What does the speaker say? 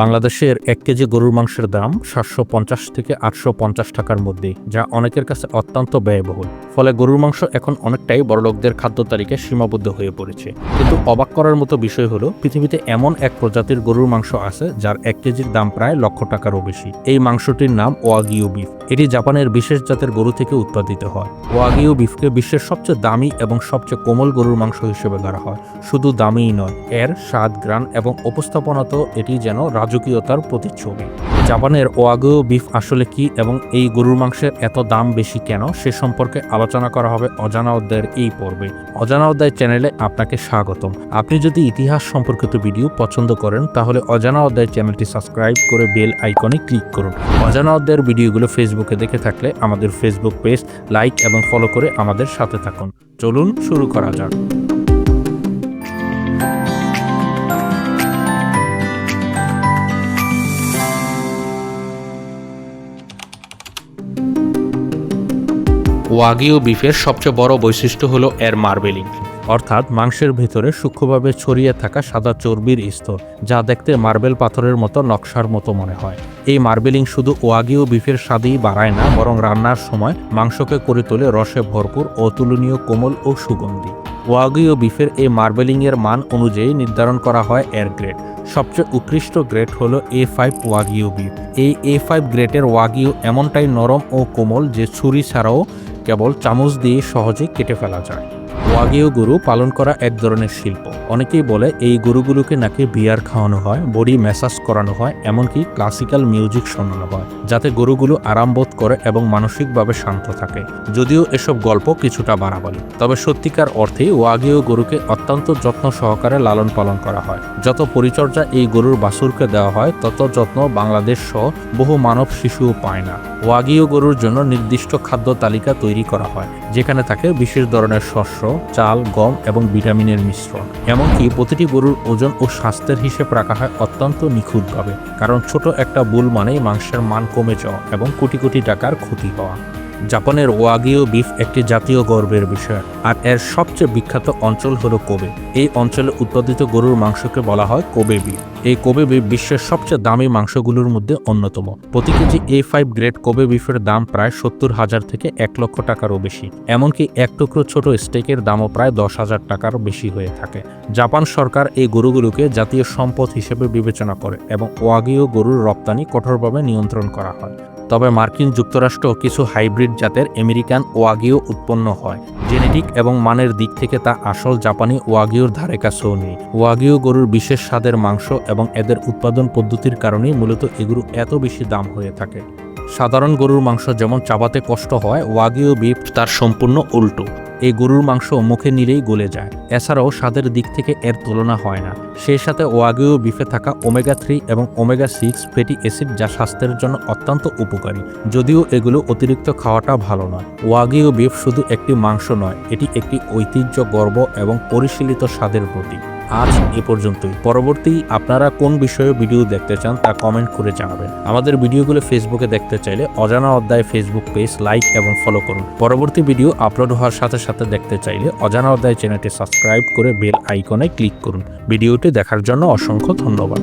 বাংলাদেশের এক কেজি গরুর মাংসের দাম সাতশো পঞ্চাশ থেকে আটশো পঞ্চাশ টাকার মধ্যে, যা অনেকের কাছে অত্যন্ত ব্যয়বহুল। ফলে গরুর মাংস এখন অনেকটাই বড়লোকদের খাদ্য তালিকায় সীমাবদ্ধ হয়ে পড়েছে। কিন্তু অবাক করার মতো বিষয় হলো, পৃথিবীতে এমন এক প্রজাতির গরুর মাংস আছে, যার এক কেজির দাম প্রায় লক্ষ টাকারও বেশি। এই মাংসটির নাম ওয়াগিও বিফ। এটি জাপানের বিশেষ জাতের গরু থেকে উৎপাদিত হয়। ওয়াগিও বিফকে বিশ্বের সবচেয়ে দামি এবং সবচেয়ে কোমল গরুর মাংস হিসেবে ধরা হয়। শুধু দামিই নয়, এর স্বাদ, গ্রান এবং উপস্থাপনাতেও এটি যেন রাজকীয়তার প্রতিচ্ছবি। জাপানের ওয়াগিও বিফ আসলে কি এবং এই গরুর মাংসের এত দাম বেশি কেন, সে সম্পর্কে আলোচনা করা হবে অজানা অধ্যায়ের এই পর্বে। অজানা অধ্যায় চ্যানেলে আপনাকে স্বাগতম। আপনি যদি ইতিহাস সম্পর্কিত ভিডিও পছন্দ করেন, তাহলে অজানা অধ্যায় চ্যানেলটি সাবস্ক্রাইব করে বেল আইকনে ক্লিক করুন। অজানা অধ্যায়ের ভিডিওগুলো ফেসবুকে দেখে থাকলে আমাদের ফেসবুক পেজ লাইক এবং ফলো করে আমাদের সাথে থাকুন। চলুন শুরু করা যাক। ওয়াগিও বিফের সবচেয়ে বড় বৈশিষ্ট্য হলো এর মার্বেলিং। অর্থাৎ মাংসের ভেতরে সূক্ষ্মভাবে ছড়িয়ে থাকা সাদা চর্বির স্তর, যা দেখতে মার্বেল পাথরের মতো নকশার মতো মনে হয়। এই মার্বেলিং শুধু ওয়াগিও বিফের স্বাদেই বাড়ায় না, বরং রান্নার সময় মাংসকে করে তোলে রসে ভরপুর অতুলনীয় কোমল ও সুগন্ধি। ওয়াগিও বিফের এই মার্বেলিংয়ের মান অনুযায়ী নির্ধারণ করা হয় এর গ্রেড। সবচেয়ে উৎকৃষ্ট গ্রেড হলো এ ফাইভ ওয়াগিও বিফ। এই এ ফাইভ গ্রেডের ওয়াগিও এমনটাই নরম ও কোমল যে ছুরি ছাড়াও কেবল চামচ দিয়ে সহজে কেটে ফেলা যায়। ওয়াগিও গরু পালন করা এক ধরনের শিল্প। অনেকেই বলে এই গরুগুলোকে নাকি বিয়ার খাওয়ানো হয়, বডি ম্যাসাজ করানো হয়, এমনকি ক্লাসিক্যাল মিউজিক শোনানো হয়, যাতে গরুগুলো আরাম বোধ করে এবং মানসিকভাবে শান্ত থাকে। যদিও এসব গল্প কিছুটা বাড়াবাড়ি, তবে সত্যিকার অর্থেই ওয়াগিও গরুকে অত্যন্ত যত্ন সহকারে লালন পালন করা হয়। যত পরিচর্যা এই গরুর বাছুরকে দেওয়া হয়, তত যত্ন বাংলাদেশ সহ বহু মানব শিশুও পায় না। ওয়াগিও গরুর জন্য নির্দিষ্ট খাদ্য তালিকা তৈরি করা হয়, যেখানে থাকে বিশেষ ধরনের শস্য চাল, গম এবং ভিটামিনের মিশ্রণ। এমনকি প্রতিটি গরুর ওজন ও স্বাস্থ্যের হিসেব রাখা হয় অত্যন্ত নিখুঁতভাবে, কারণ ছোট একটা বুল মানেই মাংসের মান কমে যাওয়া এবং কোটি কোটি টাকার ক্ষতি হওয়া। জাপানের ওয়াগিও বিফ একটি জাতীয় গর্বের বিষয়, আর এর সবচেয়ে বিখ্যাত অঞ্চল হলো কোবে। এই অঞ্চলে উৎপাদিত গরুর মাংসকে বলা হয় কোবে বিফ। এই কোবে বিফ বিশ্বের সবচেয়ে দামি মাংসগুলোর মধ্যে অন্যতম। প্রতি KG A five grade Kobe বিফের দাম প্রায় সত্তর হাজার থেকে এক লক্ষ টাকারও বেশি, এমনকি এক টুকরো ছোট স্টেকের দামও প্রায় দশ হাজার টাকারও বেশি হয়ে থাকে। জাপান সরকার এই গরুগুলোকে জাতীয় সম্পদ হিসেবে বিবেচনা করে এবং ওয়াগিও গরুর রপ্তানি কঠোরভাবে নিয়ন্ত্রণ করা হয়। তবে মার্কিন যুক্তরাষ্ট্র কিছু হাইব্রিড জাতের আমেরিকান ওয়াগিও উৎপন্ন হয়, জেনেটিক এবং মানের দিক থেকে তা আসল জাপানি ওয়াগিওর ধারে কাছেও নেই ওয়াগিও গরুর বিশেষ স্বাদের মাংস এবং এদের উৎপাদন পদ্ধতির কারণেই মূলত এগুলো এত বেশি দাম হয়ে থাকে। সাধারণ গরুর মাংস যেমন চাবাতে কষ্ট হয়, ওয়াগিও বিফ তার সম্পূর্ণ উল্টো। এই গরুর মাংস মুখে নিলেই গলে যায়। এছাড়াও স্বাদের দিক থেকে এর তুলনা হয় না। সেই সাথে ওয়াগিও বিফে থাকা ওমেগা থ্রি এবং ওমেগা সিক্স ফ্যাটি অ্যাসিড যা স্বাস্থ্যের জন্য অত্যন্ত উপকারী। যদিও এগুলো অতিরিক্ত খাওয়াটা ভালো নয়। ওয়াগিও বিফ শুধু একটি মাংস নয়, এটি একটি ঐতিহ্য গর্ব এবং পরিশীলিত স্বাদের প্রতীক। আজ এ পর্যন্তই। পরবর্তী আপনারা কোন বিষয়ে ভিডিও দেখতে চান তা কমেন্ট করে জানাবেন। আমাদের ভিডিওগুলো ফেসবুকে দেখতে চাইলে অজানা অধ্যায় ফেসবুক পেজ লাইক এবং ফলো করুন। পরবর্তী ভিডিও আপলোড হওয়ার সাথে সাথে দেখতে চাইলে অজানা অধ্যায় চ্যানেলটি সাবস্ক্রাইব করে বেল আইকনে ক্লিক করুন। ভিডিওটি দেখার জন্য অসংখ্য ধন্যবাদ।